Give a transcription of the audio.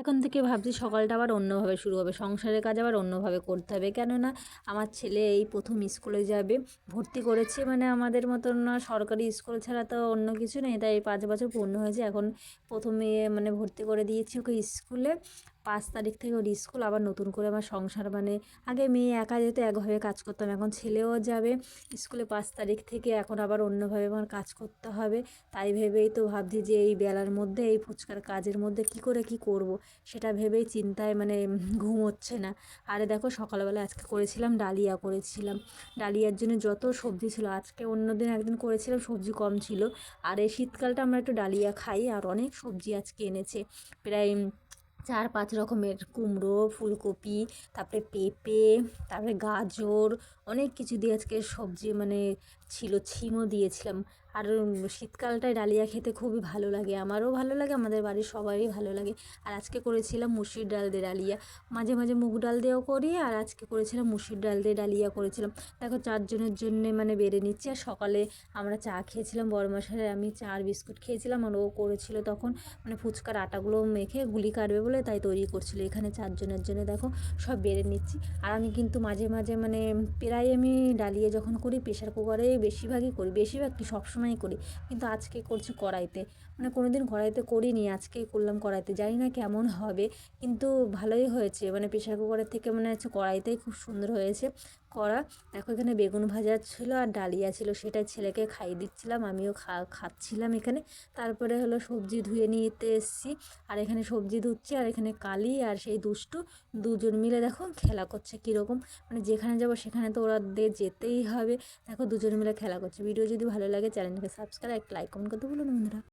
এখন থেকে ভাবছি সকালটা আবার অন্যভাবে শুরু হবে। সংসারের কাজ আবার অন্যভাবে করতে হবে। কেননা আমার ছেলে এই প্রথম স্কুলে যাবে। ভর্তি করেছে মানে আমাদের মতন না, সরকারি স্কুল ছাড়া তো অন্য কিছু নেই। তাই পাঁচ বছর পূর্ণ হয়েছে। এখন প্রথমে মানে ভর্তি করে দিয়েছি ওকে স্কুলে। পাঁচ তারিখ থেকে ওর স্কুল, আবার নতুন করে আমার সংসার মানে আগে মেয়ে একা যেত একভাবে কাজ করতাম, এখন ছেলেও যাবে। স্কুলে পাঁচ তারিখ থেকে এখন আবার অন্যভাবে আমার কাজ করতে হবে। তাই ভেবেই তো ভাবছি যে এই বেলার মধ্যে, এই ফুচকার কাজের মধ্যে কি করে কি করব? সেটা ভেবেই চিন্তায় মানে ঘুম হচ্ছে না। আরে দেখো সকালবেলা আজকে করেছিলাম ডালিয়া, করেছিলাম। ডালিয়ার জন্য যত সবজি ছিল, আজকে অন্য দিন একদিন করেছিলাম, সবজি কম ছিল। আর এই শীতকালটা আমরা একটু ডালিয়া খাই, আর অনেক সবজি আজকে এনেছে। প্রায় চার পাঁচ রকমের কুমড়ো, ফুলকপি, তারপরে পেঁপে, তারপরে গাজর, অনেক কিছু দিয়ে আজকে সবজি মানে ছিল, ছিমও দিয়েছিলাম। আর শীতকালটায় ডালিয়া খেতে খুবই ভালো লাগে। আমারও ভালো লাগে, আমাদের বাড়ির সবারই ভালো লাগে। আর আজকে করেছিলাম মুসুর ডাল দিয়ে ডালিয়া। মাঝে মাঝে মুগ ডাল দিয়েও করি, আর আজকে করেছিলাম মুসুর ডাল দিয়ে ডালিয়া করেছিলাম। দেখো, চারজনের জন্যে মানে বেড়ে নিচ্ছি। আর সকালে আমরা চা খেয়েছিলাম মশাই আমি চা আর বিস্কুট খেয়েছিলাম, আর ও করেছিল তখন মানে ফুচকার আটাগুলো মেখে গুলি কাটবে বলে তাই তৈরি করছিল। এখানে চারজনের জন্য দেখো, সব বেড়ে নিচ্ছি। আর আমি কিন্তু মাঝে মাঝে মানে প্রায় আমি ডালিয়া যখন করি প্রেশার কুকারে বেশিরভাগই করি। বেশিরভাগ কি সবসময়ই করি। কিন্তু আজকে করছি কড়াইতে। মানে কোনো দিন কড়াইতে করিনি, আজকেই করলাম কড়াইতে। জানি না কেমন হবে, কিন্তু ভালোই হয়েছে। মানে প্রেশার কুকারের থেকে মানে হচ্ছে কড়াইতেই খুব সুন্দর হয়েছে। করা। দেখো এখানে বেগুন ভাজা ছিল আর ডালিয়া ছিল সেটা ছেলেকে খাইয়ে দিচ্ছিলাম, আমিও খা, খাচ্ছিলাম এখানে। তারপরে হলো সবজি ধুয়ে নিতে এসেছি, আর এখানে সবজি ধুচ্ছি, আর এখানে কালি আর সেই দুষ্টু দুজন মিলে দেখো খেলা করছে কীরকম। মানে যেখানে যাব সেখানে তো ওরা দিয়ে যেতেই হবে। দেখো দুজন মিলে খেলা করছে। ভিডিও যদি ভালো লাগে চ্যানেলকে সাবস্ক্রাইব লাইক কমেন্ট করতে বলুন বন্ধুরা।